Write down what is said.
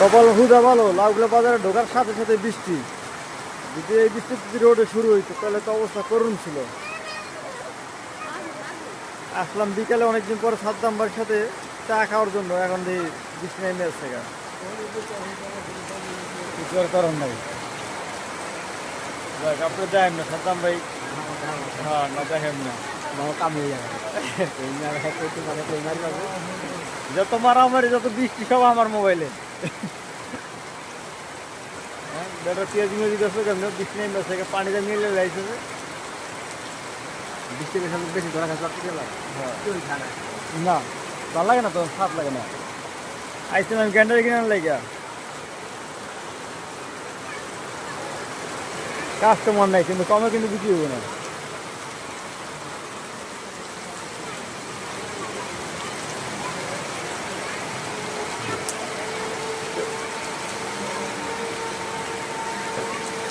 কপাল হুদা ভালো লাউগুলো বাজারে ঢোকার সাথে সাথে বৃষ্টি। যদি এই বৃষ্টি যদি রোডে শুরু হইতো তাহলে তো অবস্থা করুণ ছিল। আসলাম বিকালে অনেকদিন পরে সাদ্দাম বাড়ির সাথে চা খাওয়ার জন্য। এখন দিয়ে বৃষ্টি নেমে আসছে গা। কিছু আর করার নাই। যাক আপনি যাই না সাদ্দাম ভাই? হ্যাঁ না দেখেন না। যত মারামারি যত বৃষ্টি সব আমার মোবাইলে। বেটা পেঁয়াজ মেজি গেছে কেন বৃষ্টি নেমে আসছে গা, পানিতে মিলে যাইছে। বৃষ্টি বেশি বেশি ধরা খাচ্ছে আপনি গেলাম হ্যাঁ। না ভালো লাগে না তো সাপ লাগে না। আইসেন আমি গ্যান্ডার কিনার লাগিয়া কাস্টমার নাই কিন্তু কমে কিন্তু বিক্রি হবে না।